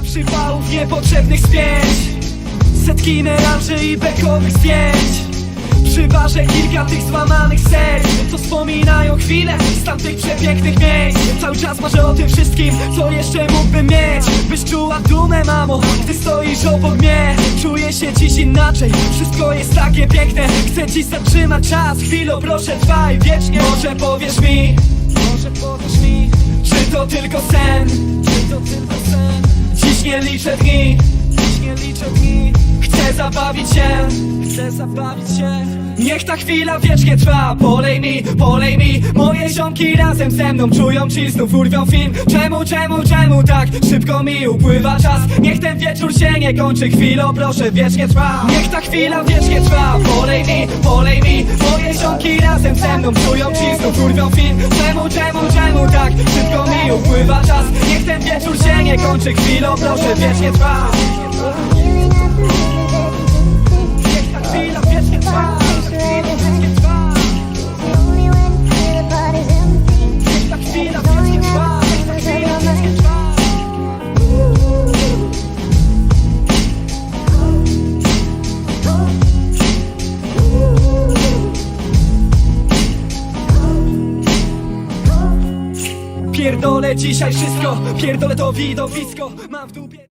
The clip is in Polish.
Seria przypałów niepotrzebnych spięć. Setki melanży i bekowych zdjęć. Przyważę kilka tych złamanych serc Co wspominają chwile z tamtych przepięknych miejsc. Cały czas marzę o tym wszystkim, co jeszcze mógłbym mieć. Byś czuła dumę mamo, gdy stoisz obok mnie. Czuję się dziś inaczej, wszystko jest takie piękne. Chcę dziś zatrzymać czas, chwilę proszę trwaj. Wiecznie Może powiesz mi, może powiesz mi Czy to tylko sen, Nie liczę dni, dziś nie liczę dni. Chcę zabawić się, chcę zabawić się. Niech ta chwila wiecznie trwa. Polej mi, polej mi. Moje ziomki razem ze mną czują chill. Znów urwią film. Czemu, czemu, czemu tak szybko mi upływa czas? Niech ten wieczór się nie kończy. Chwilą proszę wiecznie trwa. Niech ta chwila wiecznie trwa. Polej mi, polej mi. Moje ziomki razem ze mną czują chill. Znów urwią film. Czemu, czemu, czemu tak upływa czas. Niech ten wieczór się nie kończy. Chwilą proszę wiecznie trwa Pierdolę dzisiaj wszystko. Pierdolę to widowisko. Mam w dupie